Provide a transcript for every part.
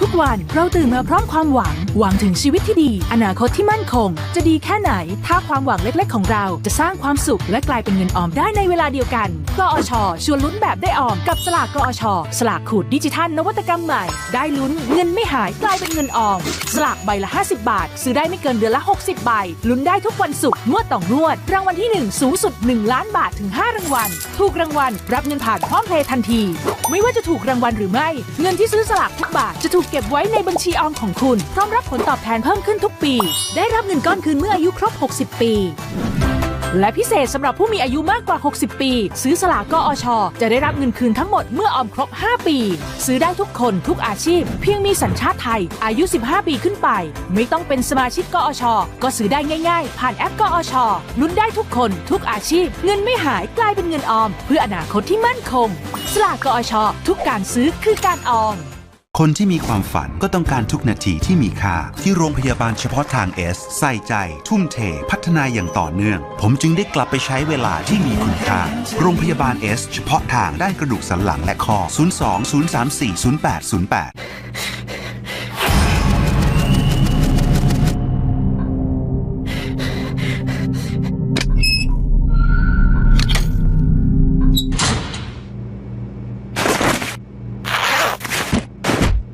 ทุกวันเราตื่นมาพร้อมความหวัง หวังถึงชีวิตที่ดี อนาคตที่มั่นคง จะดีแค่ไหน ถ้าความหวังเล็ก ๆ ของเราจะสร้างความสุขและกลายเป็นเงินออมได้ในเวลาเดียวกัน กอชชวนลุ้นแบบได้ออมกับสลากกอชสลากขูดดิจิทัลนวัตกรรมใหม่ ได้ลุ้นเงินไม่หายกลายเป็นเงินออม สลากใบละ 50 บาท ซื้อได้ไม่เกินเดือนละ 60 ใบ ลุ้นได้ทุกวันศุกร์งวดต่องวด รางวัลที่ 1 สูงสุด 1 ล้านบาทถึง 5 รางวัล ถูกรางวัล รับเงินผ่านพร้อมเพย์ทันที ไม่ว่าจะถูกรางวัลหรือไม่ เงินที่ซื้อสลากทุกบาทจะถูกเก็บไว้ในบัญชีออมของคุณพร้อมรับผลตอบแทนเพิ่มขึ้นทุกปี ได้รับเงินก้อนคืนเมื่ออายุครบ 60 ปี และพิเศษสำหรับผู้มีอายุมากกว่า 60 ปี ซื้อสลากกอช จะได้รับเงินคืนทั้งหมดเมื่อออมครบ 5 ปี ซื้อได้ทุกคนทุกอาชีพ เพียงมีสัญชาติไทย อายุ 15 ปีขึ้นไป ไม่ต้องเป็นสมาชิกกอช ก็ซื้อได้ง่าย ๆ ผ่านแอปกอชลุ้นได้ทุกคนทุกอาชีพ เงินไม่หายกลายเป็นเงินออม เพื่ออนาคตที่มั่นคง สลากกอช ทุกการซื้อคือการออม คนที่มีความฝันก็ต้องการทุกนาทีที่มีค่า ที่โรงพยาบาลเฉพาะทางเอสใส่ใจทุ่มเท พัฒนาอย่างต่อเนื่อง ผมจึงได้กลับไปใช้เวลาที่มีคุณค่า โรงพยาบาลเอสเฉพาะทางด้านกระดูกสันหลังและคอ 02 034 0808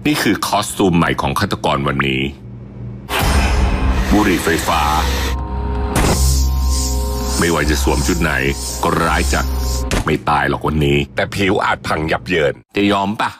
นี่คือคอสตูมใหม่ของฆาตกรวันนี้ บุหรี่ไฟฟ้า ไม่ว่าจะสวมชุดไหน ก็ร้ายจัด ไม่ตายหรอกวันนี้ แต่ผิวอาจพังยับเยิน จะยอมปะ